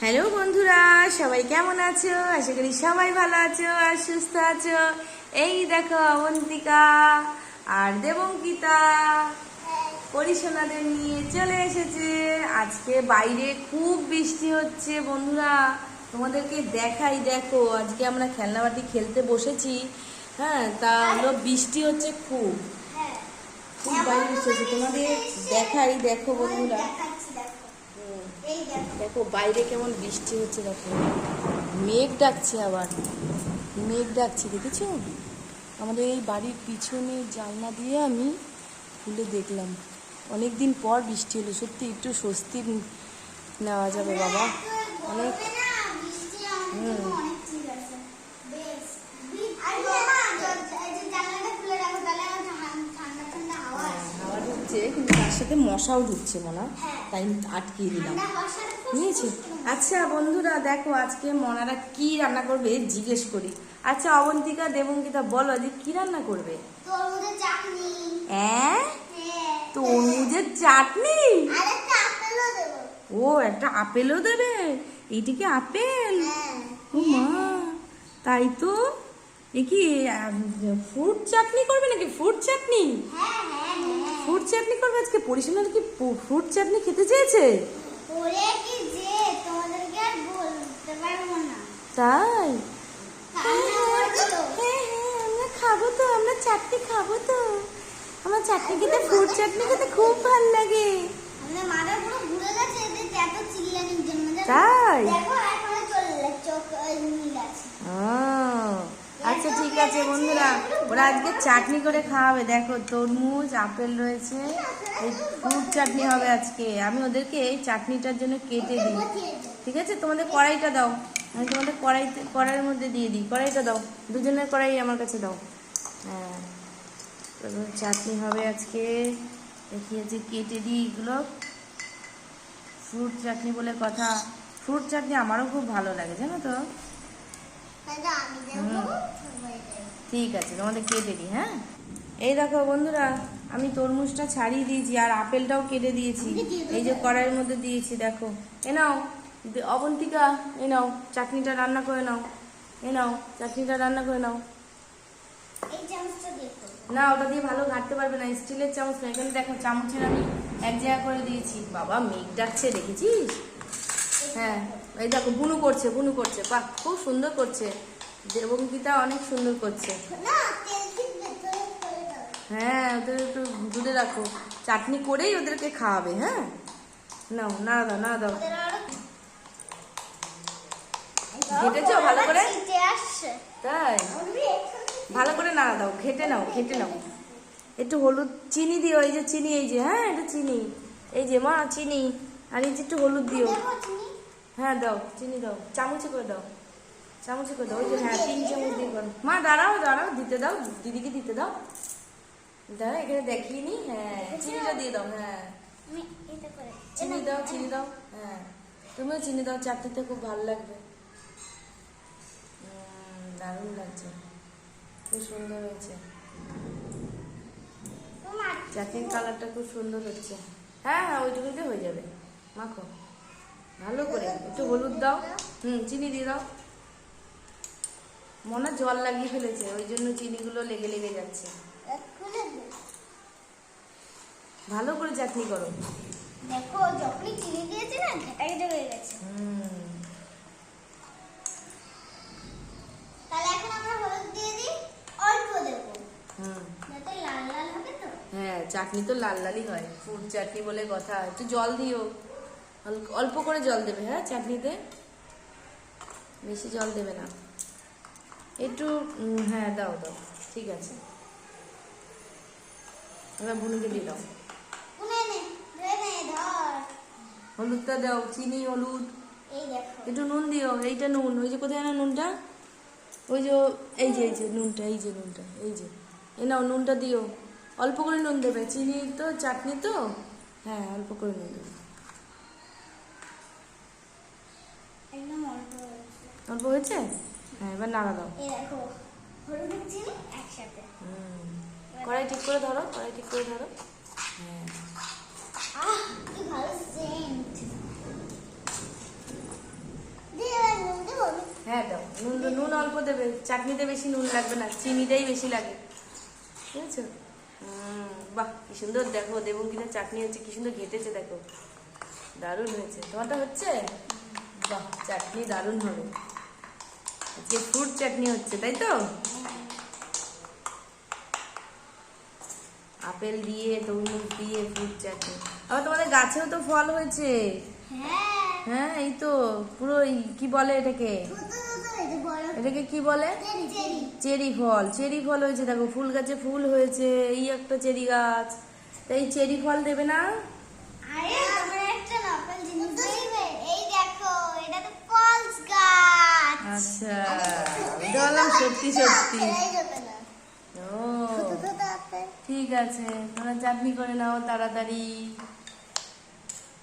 Hello বন্ধুরা, সবাই কেমন আছো? আশা করি সবাই ভালো আছো আর সুস্থ আছো। এই দেখো অবন্তিকা আর দেবঙ্কিতা। পরিসোনাদের নিয়ে চলে এসেছে। আজকে বাইরে খুব বৃষ্টি হচ্ছে বন্ধুরা। তোমাদেরকে দেখাই, দেখো, আজকে আমরা খেলনাবাটি খেলতে বসেছি। হ্যাঁ তা হলো বৃষ্টি হচ্ছে খুব। খুব বাইরে বৃষ্টি হচ্ছে। তোমাদের দেখাই, দেখো বন্ধুরা। দেখো বাইরে কেমন বৃষ্টি হচ্ছে দেখো। মেঘ ডাকছে আবার। মেঘ ডাকছে দেখেছ? আমাদের এই বাড়ির পিছনে জানলা দিয়ে আমি খুলে দেখলাম। অনেক দিন পর বৃষ্টি হলো সত্যি একটু স্বস্তি নেওয়া যাবে বাবা। অনেক হুম। হাওয়া ঢুকছে কিন্তু মশাও ঢুকছে মনে। হয়। তাই আটকিয়ে দিলাম। নিয়েছি। আচ্ছা বন্ধুরা দেখো আজকে মনারা কি রান্না করবে জিজ্ঞেস করি। আচ্ছা অবন্তিকা দেবঙ্কিতা বলো যে কি রান্না করবে? হ্যাঁ। তরমুজের চাটনি? ও একটা আপেলও দেবে? এইটিকে আপেল? ও মা তাই তো? এ কি ফ্রুট চাটনি করবে নাকি ফ্রুট চাটনি ফ্রুট চাটনি করবে আজকে? পরিশোনার কি ফ্রুট চাটনি খেতে চেয়েছে? তাই? হ্যাঁ হ্যাঁ আমরা খাব তো আমরা চাটনি খাব তো। আমার চাটনি খেতে ফ্রুট চাটনি খেতে খুব ভালো লাগে। তাই? ও, আচ্ছা ঠিক আছে বন্ধুরা, ওরা আজকে চাটনি করে খাওয়াবে। দেখো, তরমুজ, আপেল রয়েছে, এই ফ্রুট চাটনি হবে আজকে। আমি ওদেরকে এই চাটনিটার জন্য কেটে দিই। ঠিক আছে? তোমাদের কড়াইটা দাও। আমি তোমাদের কড়াইতে, কড়াইয়ের মধ্যে দিয়ে দিই। কড়াইটা দাও। দুজনের কড়াই আমার কাছে দাও। হ্যাঁ। চাটনি হবে আজকে। দেখিয়েছি কেটে দিই এগুলো। ফ্রুট চাটনি বলে কথা। ফ্রুট চাটনি আমারও খুব ভালো লাগে, জানো তো? ঠিক আছে তোমাদের কেটে দিই হ্যাঁ? এই দেখো বন্ধুরা আমি তরমুজটা ছাড়িয়ে দিয়েছি আর আপেলটাও কেটে দিয়েছি। এই যে কড়াইয়ের মধ্যে দিয়েছি দেখো। এ নাও অবন্তিকা এ নাও চাটনিটা রান্না করে নাও। এ নাও চাটনিটা রান্না করে নাও। না ওটা দিয়ে ভালো ঘাটতে পারবে না স্টিলের চামচ না এখানে দেখো চামচের আমি এক জায়গা করে দিয়েছি। বাবা মেঘ ডাকছে দেখেছিস? হ্যাঁ এই দেখো বুনু করছে বুনু করছে। বাহ খুব সুন্দর করছে। দেবঙ্কিতা অনেক সুন্দর করছে। হ্যাঁ ওদের একটু দূরে রাখো। চাটনি করেই ওদেরকে খাওয়াবে হ্যাঁ? নাও না দাও না দাও। ঘেটেছো ভালো করে? তাই? ভালো করে নাড়া দাও ঘেটে নাও ঘেটে নাও। একটু হলুদ চিনি দিও এই যে চিনি এই যে হ্যাঁ এটা চিনি। এই যে মা চিনি। আর এই যে একটু হলুদ দিও। হ্যাঁ দাও চিনি দাও। চামচে করে দাও। চামচে করে দাও। ওই যে হ্যাঁ তিন চামচ দিয়ে করো। মা দাঁড়াও দাঁড়াও দিতে দাও দিদিকে দিতে দাও। দাঁড়া এখানে দেখিয়ে নি। হ্যাঁ চিনিটা দিয়ে দাও হ্যাঁ। চিনি দাও চিনি দাও হ্যাঁ। তুমিও চিনি দাও চাটনিতে খুব ভালো লাগবে। দারুণ লাগছে। খুব সুন্দর হয়েছে। চাটনির কালারটা খুব সুন্দর হচ্ছে। হ্যাঁ হ্যাঁ ওইটুকুতে হয়ে যাবে। মাখো। ভালো করে একটু হলুদ দাও। হুম চিনি দিয়ে দাও। মনে জল লাগিয়ে ফেলেছে ওই জন্য চিনিগুলো লেগে লেগে যাচ্ছে। ভালো করে চাটনি করো। দেখো যখনই চিনি দিয়েছে না ঘেটা ঘেটে হয়ে গেছে। হুম। তাহলে এখন আমরা হলুদ দিয়ে দিই অল্প দেবো। যাতে লাল লাল হবে তো। হ্যাঁ চাটনি তো লাল লালই হয়। ফুড চাটনি বলে কথা একটু জল দিও। অল্প- করে জল দেবে হ্যাঁ চাটনিতে। বেশি জল দেবে না। একটু হ্যাঁ দাও দাও ঠিক আছে। এবার বুনুকে দিয়ে দাও। হলুদটা দাও চিনি হলুদ। একটু নুন দিও এইটা নুন ওই যে কোথায় না নুনটা? ওই যে এই যে এই যে নুনটা এই যে নুনটা এই যে। এ নাও নুনটা দিও। অল্প করে নুন দেবে চিনি তো চাটনি তো? হ্যাঁ অল্প করে নুন দেবে একদম অল্প হয়েছে। অল্প হয়েছে? হ্যাঁ এবার নাড়া দাও। কড়াই ঠিক করে ধরো কড়াই ঠিক করে ধরো। হ্যাঁ। হ্যাঁ দাও। নুন নুন অল্প দেবে। চাটনিতে বেশি নুন লাগবে না চিনিটাই বেশি লাগে। বুঝেছ হুম, বাহ কি সুন্দর। দেখো দেবঙ্গিনের চাটনি হচ্ছে কি সুন্দর ঘেটেছে দেখো। দারুণ হয়েছে। তোমারটা হচ্ছে? বাহ চাটনি দারুণ হবে। আজকে ফ্রুট চাটনি হচ্ছে তাই তো? আপেল দিয়ে তরমুজ দিয়ে ফ্রুট চাটনি আবার তোমাদের গাছেও তো ফল হয়েছে। হ্যাঁ। হ্যাঁ এই তো পুরো কি বলে এটাকে? এটাকে কি বলে? চেরি ফল। চেরি ফল হয়েছে দেখো ফুল গাছে ফুল হয়েছে এই একটা চেরি গাছ। তা এই চেরি ফল দেবে না আরে আমার একটা নকল জিনিস দেখবে এই দেখো এটা তো ফলস গাছ আচ্ছা বললাম সত্যি সত্যি। ও ঠিক আছে তোমরা চাটনি করে নাও তাড়াতাড়ি।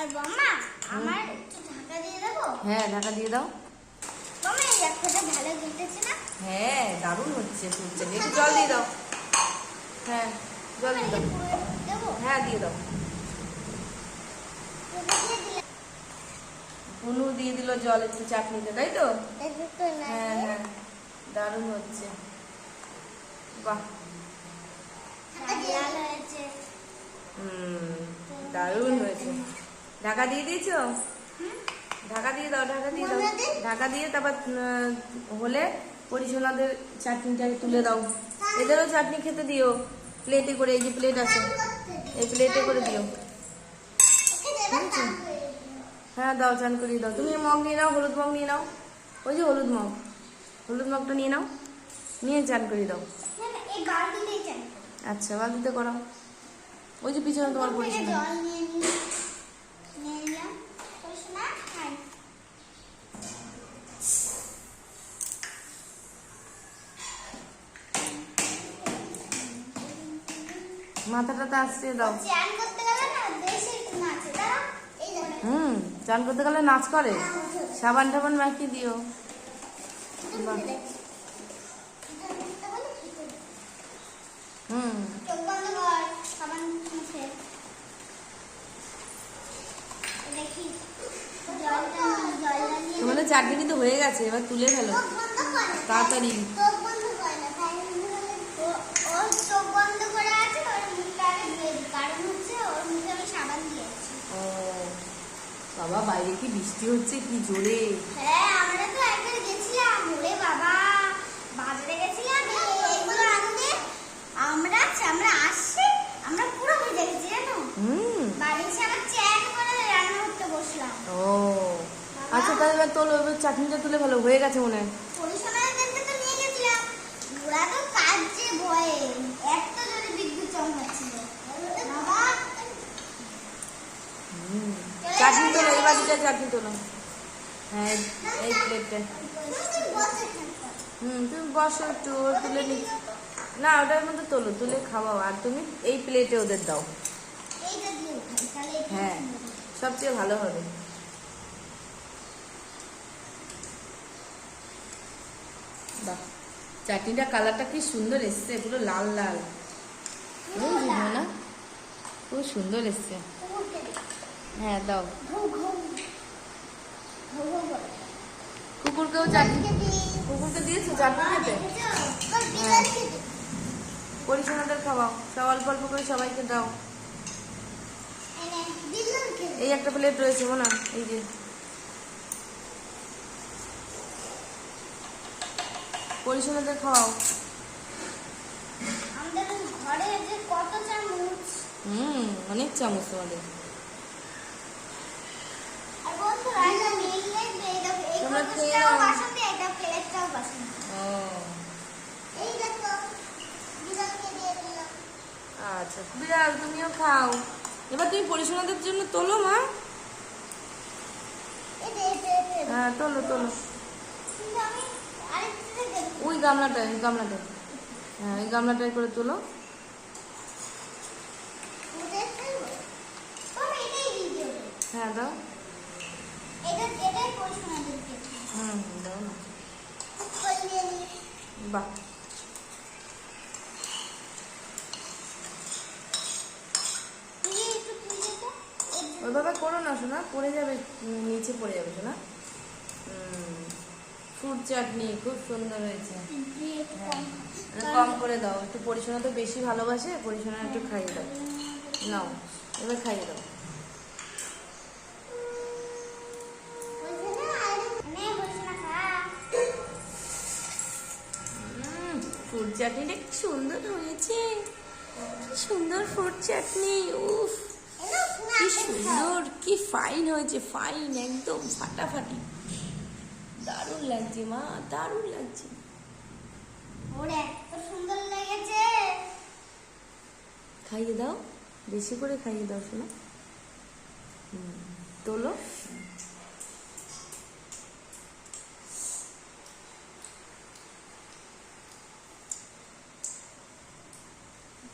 আর বাবা আমার ঢাকা দিয়ে দেবো? হ্যাঁ ঢাকা দিয়ে দাও। এই ভালো না? হ্যাঁ দারুণ হচ্ছে একটু জল দিয়ে দাও। হ্যাঁ জল দিয়ে দাও। হ্যাঁ দিয়ে দাও এটা দিয়ে দিলাম অনু দিয়ে দিল জল একটু চাটনিতে তাই তো? হ্যাঁ হ্যাঁ দারুণ হচ্ছে। বাহ। হুম দারুণ হয়েছে। ঢাকা দিয়ে দিয়েছ? ঢাকা দিয়ে দাও ঢাকা দিয়ে দাও। ঢাকা দিয়ে তারপর হলে পরিশোনাদের চাটনিটা তুলে দাও। এদেরও চাটনি খেতে দিও। প্লেটে করে এই যে প্লেট আছে এই প্লেটে করে দিও ওকে দেবার কাম করে দিও। হ্যাঁ দাও চান করিয়ে দাও। তুমি মগ নিয়ে নাও হলুদ মগ নিয়ে নাও। ওই যে হলুদ মগ। হলুদ মগটা নিয়ে নাও। নিয়ে চান করিয়ে দাও। আচ্ছা বালতিতে করাও। ওই যে পিছনে তোমার পরিষ্কার। মাথাটা তো আসছে দাও চান করতে গেলে না বেশি একটু নাচে দাঁড়া এই দেখো হুম, চান করতে গেলে নাচ করে। সাবান টাবান মাখিয়ে দিও। হুম। তোমাদের চাটনি কিন্তু হয়ে গেছে, এবার তুলে ফেলো। তাড়াতাড়ি চোখ বন্ধ কর না তাহলে ও- ওর চোখ বন্ধ করে আছে ওর মুখটা আগে ধুয়ে দিই কারণ হচ্ছে ওর মুখে আমি সাবান দিয়েছি ও বাবা বাইরে কি বৃষ্টি হচ্ছে কি জোরে? হ্যাঁ আমরা তো একবার গেছিলাম। ওরে বাবা বাজারে গেছিলাম এগুলো আনতে। আমরা আমরা আসছি আমরা পুরো ভিজে গেছি জানো? হুম। বাড়ি এসে আবার চ্যান করে রান্না করতে বসলাম। ও। আচ্ছা তাহলে তোর তোলো এবার চাটনিটা তুলে ভালো হয়ে গেছে মনে হয় পরিশোনার জন্য তো নিয়ে গেছিলাম ওরা তো কাজে ভয়ে এত জোরে বিদ্যুৎ চমকাচ্ছিল বাবা হুম বাটিটা চাটনি তোলো হ্যাঁ এই। হুম, তুমি তুলে নি না, ওটার মধ্যে তোলো, তুলে খাওয়াও। আর তুমি এই প্লেটে ওদের দাও। হ্যাঁ সবচেয়ে ভালো হবে। বাহ চাটনিটা কালারটা কি সুন্দর এসছে, পুরো লাল লাল। না খুব সুন্দর এসছে। হ্যাঁ দাও। কুকুরকেও কুকুরকে দিয়েছ? চাটনি খেতে? দেখেছ? ওর পরিচ্ছন্নদের খাওয়াও। সব অল্প অল্প করে সবাইকে দাও। এই একটা প্লেট রয়েছে না এই যে। পরিচ্ছন্নদের খাওয়াও। হুম অনেক চামচ তোমাদের আর বন্ধুরা এটা মেইন লাগবে এই দেখো বাসন্তী এটা প্লেটটাও বাসন্তী ও এই দেখো বিড়ালকে দিয়ে দিলাম আচ্ছা বিড়াল তুমিও খাও। এবার তুমি পরিচ্ছন্নদের জন্য তোলো মা। হ্যাঁ তোলো তোলো। ওই গামলাটা ওই হ্যাঁ ওই গামলাটায় করে তোলো। হ্যাঁ দাও। এটা এটাই পরিষ্কার দিতে হুম দাও না। বাহ। ওইভাবে করো না শোনা পড়ে যাবে নিচে পড়ে যাবে শোনা ফ্রুট চাটনি খুব সুন্দর হয়েছে। একটু কম মানে কম করে দাও। একটু পরিশোনা তো বেশি ভালোবাসে পরিশোনা একটু খাইয়ে দাও। নাও এবার খাইয়ে দাও। ফ্রুট চাটনিটা কি সুন্দর হয়েছে। কি সুন্দর ফ্রুট চাটনি উফ কি সুন্দর কি ফাইন হয়েছে ফাইন একদম ফাটাফাটি। দারুণ লাগছে মা দারুণ লাগছে। ওরে এত সুন্দর লেগেছে। খাইয়ে দাও বেশি করে খাইয়ে দাও শোনা। তোলো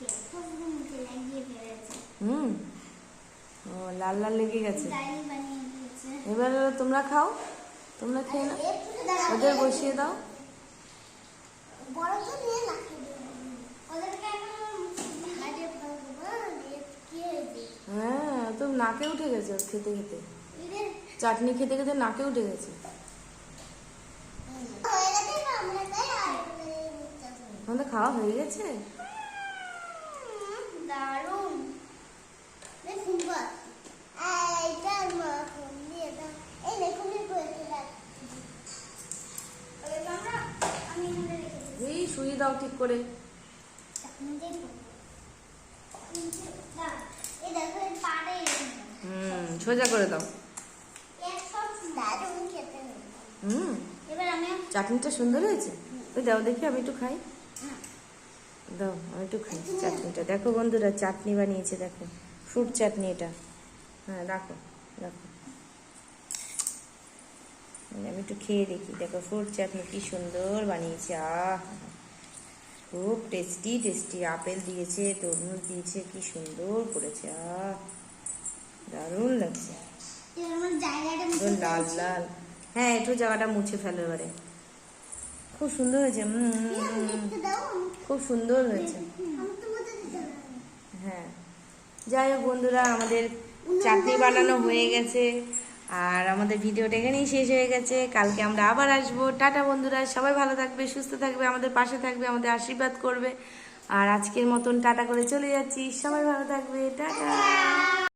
এত মুখে লাগিয়ে ফেলেছে হুম ও লাল লেগে গেছে। এবার তোমরা খাও তোমরা খেয়ে দাঁড়াও। ওদের বসিয়ে দাও। না না হ্যাঁ তো নাকে উঠে গেছে খেতে খেতে। চাটনি খেতে খেতে নাকে উঠে গেছে। না আমাদের খাওয়া হয়ে গেছে দারুণ দেখুন বা এইটা মা ফোন দিয়ে দাও এই দেখুন এই করেছে আমরা আমি এখানে রেখেছি এই শুয়ে দাও ঠিক করে। হুম, সোজা করে দাও। হুম, চাটনিটা সুন্দর হয়েছে? ওই দাও দেখি, আমি একটু খাই। দাও, আমি একটু খাই চাটনিটা। দেখো বন্ধুরা, চাটনি বানিয়েছে, দেখো। ফ্রুট চাটনি এটা। হ্যাঁ রাখো রাখো। আমি একটু খেয়ে দেখি। দেখো, ফ্রুট চাটনি কি সুন্দর বানিয়েছে। আহ খুব টেস্টি টেস্টি আপেল দিয়েছে তরমুজ দিয়েছে কি সুন্দর করেছে আহ দারুণ লাগছে। লাল লাল। হ্যাঁ একটু জায়গাটা মুছে ফেলো এবারে। খুব সুন্দর হয়েছে খুব সুন্দর হয়েছে। হ্যাঁ। যাই হোক বন্ধুরা আমাদের চাটনি বানানো হয়ে গেছে। আর আমাদের ভিডিওটা এখানেই শেষ হয়ে গেছে। কালকে আমরা আবার আসব। টাটা বন্ধুরা, সবাই ভালো থাকবে, সুস্থ থাকবে, আমাদের পাশে থাকবে, আমাদের আশীর্বাদ করবে। আর আজকের মতন টাটা করে চলে যাচ্ছি। সবাই ভালো থাকবে। টাটা!